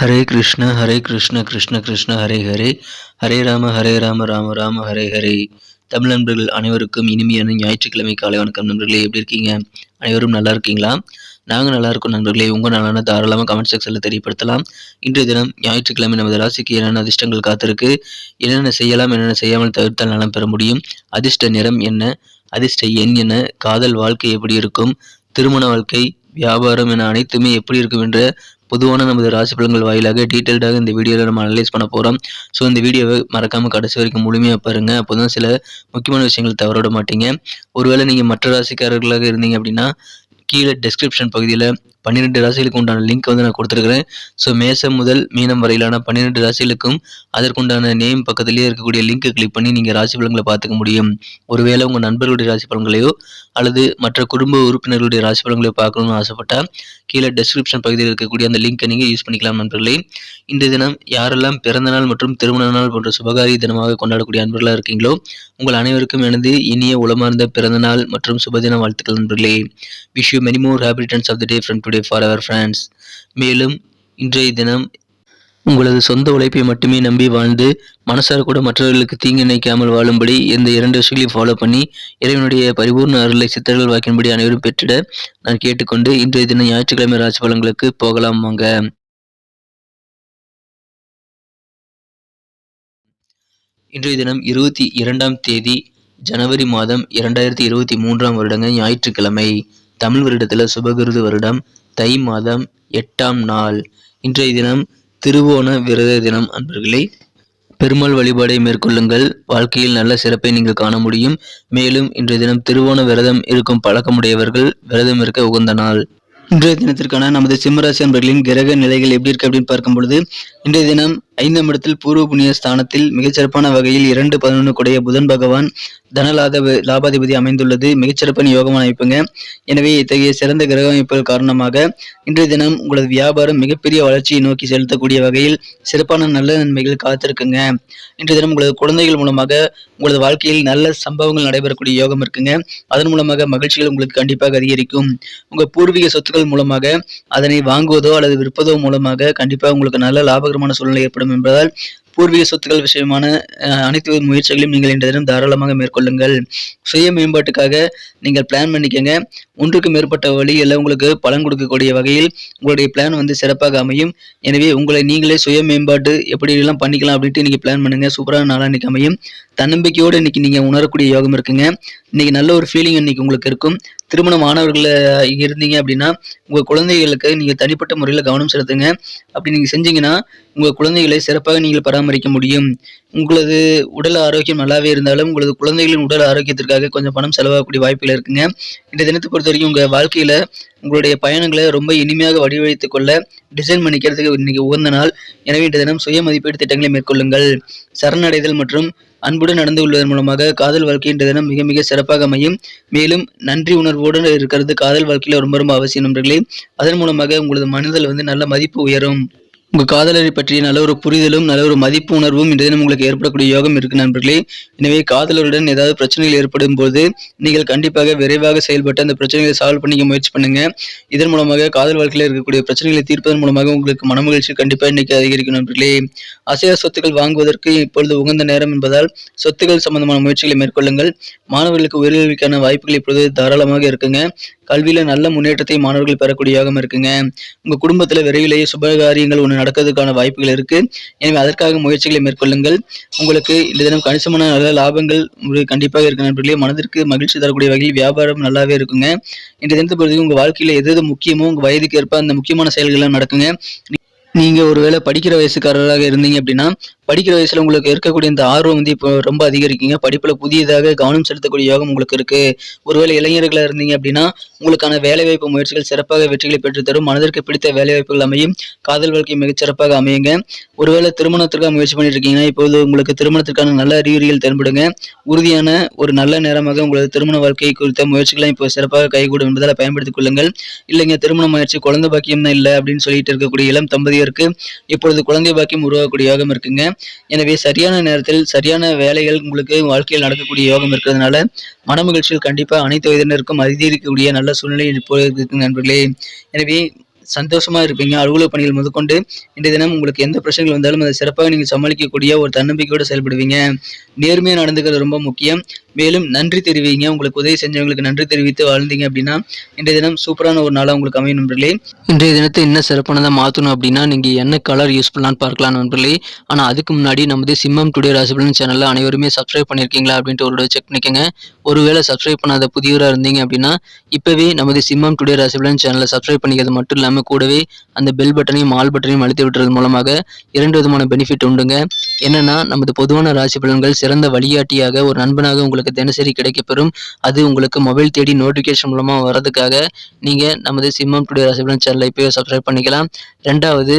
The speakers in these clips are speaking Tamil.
ஹரே கிருஷ்ண ஹரே கிருஷ்ண கிருஷ்ண கிருஷ்ண ஹரே ஹரே. ஹரே ராம ஹரே ராம ராம ராம ஹரே ஹரே. தமிழ் நண்பர்கள் அனைவருக்கும் இனிமையான ஞாயிற்றுக்கிழமை காலை வணக்கம் நண்பர்களே எப்படி இருக்கீங்க? அனைவரும் நல்லா இருக்கீங்களா? நாங்கள் நல்லா இருக்கோம் நண்பர்களே உங்கள் நலனை தாராளமாக கமெண்ட் செக்ஷனில் தெரியப்படுத்தலாம். இன்றைய தினம் ஞாயிற்றுக்கிழமை நமது ராசிக்கு என்னென்ன அதிர்ஷ்டங்கள் காத்திருக்கு என்னென்ன செய்யலாம் என்னென்ன செய்யாமல் தவிர்த்தால் நலம் பெற முடியும் அதிர்ஷ்ட நிறம் என்ன அதிர்ஷ்ட எண் என்ன காதல் வாழ்க்கை எப்படி இருக்கும் திருமண வாழ்க்கை வியாபாரம் என அனைத்துமே எப்படி இருக்கும் என்ற பொதுவான நமது ராசி பலன்கள் வாயிலாக டீட்டெயில்டாக இந்த வீடியோவில் நம்ம அனலைஸ் பண்ண போகிறோம் ஸோ இந்த வீடியோவை மறக்காமல் கடைசி வரைக்கும் முழுமையாக பாருங்கள் அப்போ தான் சில முக்கியமான விஷயங்கள் தவறவிட மாட்டீங்க. ஒருவேளை நீங்கள் மற்ற ராசிக்காரர்களாக இருந்தீங்க அப்படின்னா கீழே டெஸ்கிரிப்ஷன் பகுதியில் பன்னிரெண்டு ராசிகளுக்கு உண்டான லிங்க் வந்து நான் கொடுத்துருக்குறேன். ஸோ மேசம் முதல் மீனம் வரையிலான பன்னிரெண்டு ராசிகளுக்கும் அதற்குண்டான நேம் பக்கத்திலேயே இருக்கக்கூடிய லிங்க்கை கிளிக் பண்ணி நீங்கள் ராசி பலன்களை பார்த்துக்க முடியும். ஒருவேளை உங்கள் நண்பர்களுடைய ராசி பலன்களையோ அல்லது மற்ற குடும்ப உறுப்பினர்களுடைய ராசி பலன்களையோ பார்க்கணும்னு ஆசைப்பட்டால் கீழே டெஸ்கிரிப்ஷன் பகுதியில் இருக்கக்கூடிய அந்த லிங்க்கை நீங்கள் யூஸ் பண்ணிக்கலாம் நண்பர்களே. இன்றைய தினம் யாரெல்லாம் பிறந்த நாள் மற்றும் திருமண நாள் போன்ற சுபகாரிய தினமாக கொண்டாடக்கூடிய அன்பர்களாக இருக்கீங்களோ உங்கள் அனைவருக்கும் எனது இனிய உளமார்ந்த பிறந்த நாள் மற்றும் சுபதின வாழ்த்துக்கள் நண்பர்களே. Wish you many more happy of the day friend today for our friends மேலும் இன்றைய தினம் உங்களது சொந்த உழைப்பை மட்டுமே நம்பி வாழ்ந்து மனசார கூட மற்றவர்களுக்கு தீங்கு நினைக்காமல் வாழும்படி இந்த இரண்டு விஷயங்களையும் ஃபாலோ பண்ணி இறைவனுடைய பரிபூர்ண அருளை சித்தர்கள் வாக்கின்படி அனைவரும் பெற்றிட நான் கேட்டுக்கொண்டு இன்றைய தினம் ஞாயிற்றுக்கிழமை ராசி பலன்களுக்கு போகலாம் வாங்க. இன்றைய தினம் இருபத்தி இரண்டாம் தேதி ஜனவரி மாதம் இரண்டாயிரத்தி இருபத்தி மூன்றாம் வருடங்க ஞாயிற்றுக்கிழமை. தமிழ் வருடத்தில் சுபகிருது வருடம். தை மாதம் எட்டாம் நாள். இன்றைய தினம் திருவோண விரத தினம் அன்பர்களே. பெருமாள் வழிபாடை மேற்கொள்ளுங்கள். வாழ்க்கையில் நல்ல சிறப்பை நீங்கள் காண முடியும். மேலும் இன்றைய தினம் திருவோண விரதம் இருக்கும் பழக்கமுடையவர்கள் விரதம் இருக்க உகந்த நாள். இன்றைய தினத்திற்கான நமது சிம்மராசி அன்பர்களின் கிரக நிலைகள் எப்படி இருக்கு அப்படின்னு பார்க்கும் பொழுது இன்றைய தினம் ஐந்தாம் இடத்தில் பூர்வ புண்ணிய ஸ்தானத்தில் மிகச்சிறப்பான வகையில் இரண்டு பதினொன்று கூடிய புதன் பகவான் தனலாத லாபாதிபதி அமைந்துள்ளது. மிகச்சிறப்பான யோகமான அமைப்புங்க. எனவே இத்தகைய சிறந்த கிரக அமைப்புகள் காரணமாக இன்றைய தினம் உங்களது வியாபாரம் மிகப்பெரிய வளர்ச்சியை நோக்கி செலுத்தக்கூடிய வகையில் சிறப்பான நல்ல நன்மைகள் காத்திருக்குங்க. இன்றைய தினம் உங்களது குழந்தைகள் மூலமாக உங்களது வாழ்க்கையில் நல்ல சம்பவங்கள் நடைபெறக்கூடிய யோகம் இருக்குங்க. அதன் மூலமாக மகிழ்ச்சிகள் உங்களுக்கு கண்டிப்பாக அதிகரிக்கும். உங்க பூர்வீக சொத்துக்கள் மூலமாக அதனை வாங்குவதோ அல்லது விற்பதோ மூலமாக கண்டிப்பாக உங்களுக்கு நல்ல லாபகரமான சூழ்நிலை ஏற்படும். என்பதால் பூர்வீக சொத்துக்கள் விஷயமான அனைத்து முயற்சிகளையும் நீங்கள் இன்றைய தினம் தாராளமாக மேற்கொள்ளுங்கள். சுய மேம்பாட்டுக்காக நீங்கள் பிளான் பண்ணிக்கங்க. ஒன்றுக்கு மேற்பட்ட வழியில் உங்களுக்கு பலன் கொடுக்கக்கூடிய வகையில் உங்களுடைய பிளான் வந்து சிறப்பாக அமையும். எனவே உங்களை நீங்களே சுய மேம்பாட்டு எப்படிலாம் பண்ணிக்கலாம் அப்படின்ட்டு நீங்கள் பிளான் பண்ணுங்க. சூப்பரான நாளாக இன்றைக்கி அமையும். தன்னம்பிக்கையோடு இன்னைக்கு நீங்கள் உணரக்கூடிய யோகம் இருக்குங்க. இன்னைக்கு நல்ல ஒரு ஃபீலிங் இன்னைக்கு உங்களுக்கு இருக்கும். திருமண மாணவர்கள் இருந்தீங்க அப்படின்னா உங்கள் குழந்தைகளுக்கு நீங்கள் தனிப்பட்ட முறையில் கவனம் செலுத்துங்க. அப்படி நீங்கள் செஞ்சீங்கன்னா உங்கள் குழந்தைகளை சிறப்பாக நீங்கள் பராமரிக்க முடியும். உங்களது உடல் ஆரோக்கியம் நல்லாவே இருந்தாலும் உங்களது குழந்தைகளின் உடல் ஆரோக்கியத்திற்காக கொஞ்சம் பணம் செலவாகக்கூடிய வாய்ப்புகள் இருக்குங்க. இந்த தினத்தை பொறுத்த வரைக்கும் உங்கள் வாழ்க்கையில் உங்களுடைய பயணங்களை ரொம்ப இனிமையாக வடிவமைத்துக் கொள்ள டிசைன் பண்ணிக்கிறதுக்கு இன்னைக்கு உகந்த நாள். எனவே இந்த தினம் சுய மதிப்பீடு திட்டங்களை மேற்கொள்ளுங்கள். சரணடைதல் மற்றும் அன்புடன் நடந்து கொள்வதன் மூலமாக காதல் வாழ்க்கை இன்றைய தினம் மிக மிக சிறப்பாக அமையும். மேலும் நன்றி உணர்வோடு இருக்கிறது காதல் வாழ்க்கையில் ரொம்ப ரொம்ப அவசியம் நண்பர்களே. அதன் மூலமாக உங்களது மனதில் வந்து நல்ல மதிப்பு உயரும். உங்கள் காதலரை பற்றிய நல்ல ஒரு புரிதலும் நல்ல ஒரு மதிப்பு உணர்வும் இந்த தினம் உங்களுக்கு ஏற்படக்கூடிய யோகம் இருக்கு நண்பர்களே. எனவே காதலருடன் ஏதாவது பிரச்சனைகள் ஏற்படும் போது நீங்கள் கண்டிப்பாக விரைவாக செயல்பட்டு அந்த பிரச்சனைகளை சால்வ் பண்ணிக்க முயற்சி பண்ணுங்க. இதன் மூலமாக காதல் வாழ்க்கையில் இருக்கக்கூடிய பிரச்சனைகளை தீர்ப்பதன் மூலமாக உங்களுக்கு மனமகிழ்ச்சி கண்டிப்பாக இன்னைக்கு அதிகரிக்கும் நண்பர்களே. அசைய சொத்துக்கள் வாங்குவதற்கு இப்பொழுது உகந்த நேரம் என்பதால் சொத்துக்கள் சம்பந்தமான முயற்சிகளை மேற்கொள்ளுங்கள். மாணவர்களுக்கு உயர்கல்விக்கான வாய்ப்புகள் இப்பொழுது தாராளமாக இருக்குங்க. கல்வியில் நல்ல முன்னேற்றத்தை மாணவர்கள் பெறக்கூடிய யோகம் இருக்குங்க. உங்க குடும்பத்துல விரைவிலேயே சுபகாரியங்கள் ஒன்று நடக்கிறதுக்கான வாய்ப்புகள் இருக்கு. எனவே அதற்காக முயற்சிகளை மேற்கொள்ளுங்கள். உங்களுக்கு இந்த தினம் கணிசமான நல்ல லாபங்கள் உங்களுக்கு கண்டிப்பாக இருக்க நண்பர்களே. மனதிற்கு மகிழ்ச்சி தரக்கூடிய வகையில் வியாபாரம் நல்லாவே இருக்குங்க. இந்த தினத்தை பொறுத்தவரைக்கும் உங்க வாழ்க்கையில எது எது முக்கியமோ உங்க வயதுக்கு ஏற்ப அந்த முக்கியமான செயல்கள்லாம் நடக்குங்க. நீங்க ஒருவேளை படிக்கிற வயசுக்காரராக இருந்தீங்க அப்படின்னா படிக்கிற வயசுல உங்களுக்கு இருக்கக்கூடிய இந்த ஆர்வம் வந்து இப்போ ரொம்ப அதிகரிக்குங்க. படிப்புல புதியதாக கவனம் செலுத்தக்கூடிய யோகம் உங்களுக்கு இருக்கு. ஒருவேளை இளைஞர்களா இருந்தீங்க அப்படின்னா உங்களுக்கான வேலைவாய்ப்பு முயற்சிகள் சிறப்பாக வெற்றிகளை பெற்றுத்தரும். மனதிற்கு பிடித்த வேலைவாய்ப்புகள் அமையும். காதல் வாழ்க்கை மிகச்சிறப்பாக அமையுங்க. ஒருவேளை திருமணத்திற்காக முயற்சி பண்ணிட்டு இருக்கீங்கன்னா இப்போது உங்களுக்கு திருமணத்திற்கான நல்ல அறிகுறிகள் தென்படுங்க. உறுதியான ஒரு நல்ல நேரமாக உங்களது திருமண வாழ்க்கை குறித்த முயற்சிகளை இப்போ சிறப்பாக கைகூடும் என்பதால் பயன்படுத்திக் கொள்ளுங்கள். இல்லைங்க திருமண முயற்சி குழந்தை பாக்கியம் தான் இல்லை அப்படின்னு சொல்லிட்டு இருக்கக்கூடிய இளம் தம்பதியருக்கு இப்பொழுது குழந்தை பாக்கியம் உருவாகக்கூடிய யோகம் இருக்குங்க. எனவே சரியான நேரத்தில் சரியான வேலைகள் உங்களுக்கு வாழ்க்கையில் நடக்கக்கூடிய யோகம் இருக்கிறதுனால மன மகிழ்ச்சியில் கண்டிப்பாக அனைத்து வயதினருக்கும் அதிகரிக்கக்கூடிய நல்ல சூழ்நிலை இப்போது இருக்கு நண்பர்களே. எனவே சந்தோஷமாக இருப்பீங்க. அலுவலக பணிகள் முதற்கொண்டு இன்றைய தினம் உங்களுக்கு எந்த பிரச்சனைகள் வந்தாலும் அதை சிறப்பாக நீங்கள் சமாளிக்கக்கூடிய ஒரு தன்னம்பிக்கையோடு செயல்படுவீங்க. நேர்மையாக நடந்துக்கிறது ரொம்ப முக்கியம். மேலும் நன்றி தெரிவிங்க. உங்களுக்கு உதவி செஞ்சவங்களுக்கு நன்றி தெரிவித்து வாழ்ந்தீங்க அப்படின்னா இன்றைய தினம் சூப்பரான ஒரு நாளாக உங்களுக்கு அமையும் நண்பர்களே. இன்றைய தினத்தை இன்னும் சிறப்பானதாக மாற்றணும் அப்படின்னா நீங்கள் என்ன கலர் யூஸ் பண்ணலான்னு பார்க்கலாம் நண்பர்களே. ஆனால் அதுக்கு முன்னாடி நமது சிம்மம் டுடே ராசிபலன் சேனலில் அனைவருமே சப்ஸ்கிரைப் பண்ணியிருக்கீங்களா அப்படின்ட்டு ஒரு செக் பண்ணிக்கோங்க. ஒருவேளை சப்ஸ்கிரைப் பண்ணாத புதியவராக இருந்தீங்க அப்படின்னா இப்போவே நமது சிம்மம் டுடே ராசிபலன் சேனலை சப்ஸ்கிரைப் பண்ணிக்கிறது மட்டும் இல்லாமல் கூடவே அந்த பெல் பட்டனையும் ஆல் பட்டனையும் அழுத்தி விட்டுறது மூலமாக இரண்டு விதமான பெனிஃபிட் உண்டுங்க. என்னன்னா நமது பொதுவான ராசி பலன்கள் சிறந்த வழிகாட்டியாக ஒரு நண்பனாக உங்களுக்கு தினசரி கிடைக்கப்பெறும். அது உங்களுக்கு மொபைல் தேடி நோட்டிஃபிகேஷன் மூலமாக வர்றதுக்காக நீங்கள் நமது சிம்மம் டுடே ராசிபலன் சேனலை இப்போயே சப்ஸ்கிரைப் பண்ணிக்கலாம். ரெண்டாவது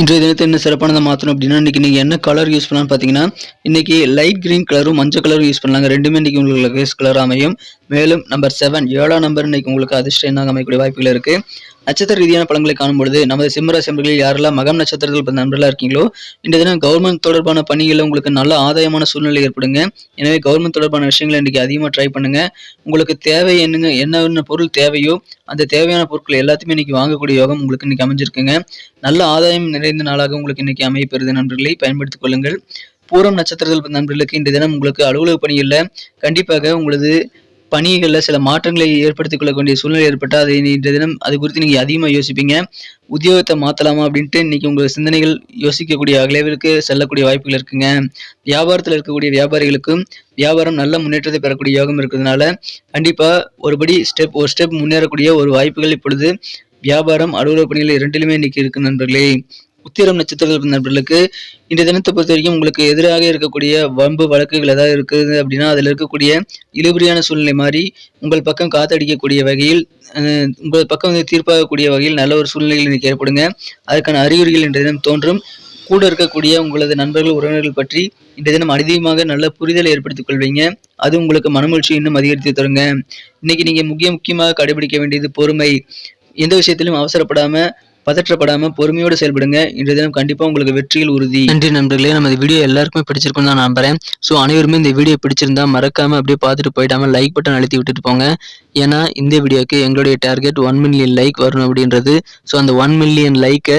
இன்றைய தினத்தை என்ன சிறப்பானதை மாற்றணும் அப்படின்னா இன்றைக்கி நீங்கள் என்ன கலர் யூஸ் பண்ணலாம்னு பார்த்தீங்கன்னா இன்றைக்கி லைட் க்ரீன் கலரும் மஞ்சள் கலரும் யூஸ் பண்ணலாங்க. ரெண்டுமே இன்றைக்கி உங்களுக்கு ஃபேஸ் கலர் அமையும். மேலும் நம்பர் செவன் ஏழாம் நம்பர் இன்றைக்கி உங்களுக்கு அதிர்ஷ்டம் என்ன அமையக்கூடிய வாய்ப்புகள் இருக்குது நட்சத்திர ரீதியான பழங்களை காணும்பொழுது நமது சிம்மராசி நண்பர்களில் யாரெல்லாம் மகம் நட்சத்திரத்தில் பிறந்த நண்பர்களாக இருக்கீங்களோ இந்த தினம் கவர்மெண்ட் தொடர்பான பணிகளில் உங்களுக்கு நல்ல ஆதாயமான சூழ்நிலை ஏற்படுங்க. எனவே கவர்மெண்ட் தொடர்பான விஷயங்களை இன்றைக்கி அதிகமாக ட்ரை பண்ணுங்க. உங்களுக்கு தேவை என்னங்க என்னென்ன பொருள் தேவையோ அந்த தேவையான பொருட்கள் எல்லாத்தையுமே இன்றைக்கி வாங்கக்கூடிய யோகம் உங்களுக்கு இன்றைக்கி அமைஞ்சிருக்குங்க. நல்ல ஆதாயம் நிறைந்த நாளாக உங்களுக்கு இன்னைக்கு அமையப்பெறுது. நண்பர்களை பயன்படுத்திக் கொள்ளுங்கள். பூரம் நட்சத்திரத்தில் நண்பர்களுக்கு இன்றைய தினம் உங்களுக்கு அலுவலக பணிகளில் கண்டிப்பாக உங்களது பணிகளில் சில மாற்றங்களை ஏற்படுத்திக் கொள்ளக்கூடிய சூழ்நிலை ஏற்பட்டால் அதை இன்றைய தினம் அது குறித்து நீங்கள் அதிகமாக யோசிப்பீங்க. உத்தியோகத்தை மாற்றலாமா அப்படின்ட்டு இன்றைக்கி உங்கள் சிந்தனைகள் யோசிக்கக்கூடிய அளவிற்கு செல்லக்கூடிய வாய்ப்புகள் இருக்குங்க. வியாபாரத்தில் இருக்கக்கூடிய வியாபாரிகளுக்கும் வியாபாரம் நல்ல முன்னேற்றத்தை பெறக்கூடிய யோகம் இருக்கிறதுனால கண்டிப்பாக ஒருபடி ஸ்டெப் ஒரு ஸ்டெப் முன்னேறக்கூடிய ஒரு வாய்ப்புகள் இப்பொழுது வியாபாரம் அலுவலக பணிகள் இரண்டிலுமே இன்னைக்கு இருக்கு நண்பர்களே. உத்திரம் நட்சத்திரத்தில் நண்பர்களுக்கு இந்த தினத்தை பொறுத்த வரைக்கும் உங்களுக்கு எதிராக இருக்கக்கூடிய வம்பு வழக்குகள் ஏதாவது இருக்குது அப்படின்னா அதில் இருக்கக்கூடிய இழுபறியான சூழ்நிலை மாதிரி உங்கள் பக்கம் காத்தடிக்கக்கூடிய வகையில் உங்கள் பக்கம் வந்து தீர்ப்பாகக்கூடிய வகையில் நல்ல ஒரு சூழ்நிலைகள் இன்றைக்கி ஏற்படுங்க. அதுக்கான அறிகுறிகள் இன்றைய தினம் தோன்றும். கூட இருக்கக்கூடிய உங்களது நண்பர்கள் உறவினர்கள் பற்றி இந்த தினம் அதிகமாக நல்ல புரிதலை ஏற்படுத்திக் கொள்வீங்க. அது உங்களுக்கு மனமகிழ்ச்சி இன்னும் அதிகரித்து தருங்க. இன்னைக்கு நீங்கள் முக்கிய முக்கியமாக கடைபிடிக்க வேண்டியது பொறுமை. எந்த விஷயத்திலும் அவசரப்படாம பதற்றப்படாமல் பொறுமையோடு செயல்படுங்க. இன்றைய தினம் கண்டிப்பாக உங்களுக்கு வெற்றியில் உறுதி. நன்றி நண்பர்களே. நம்ம இந்த வீடியோ எல்லாருக்குமே பிடிச்சிருக்கும் தான் நம்புறேன். ஸோ அனைவருமே இந்த வீடியோ பிடிச்சிருந்தா மறக்காம அப்படியே பார்த்துட்டு போயிடாம லைக் பட்டன் அழுத்தி விட்டுட்டு போங்க. ஏன்னா இந்த வீடியோக்கு எங்களுடைய டார்கெட் ஒன் மில்லியன் லைக் வரணும் அப்படின்றது. ஸோ அந்த ஒன் மில்லியன் லைக்கை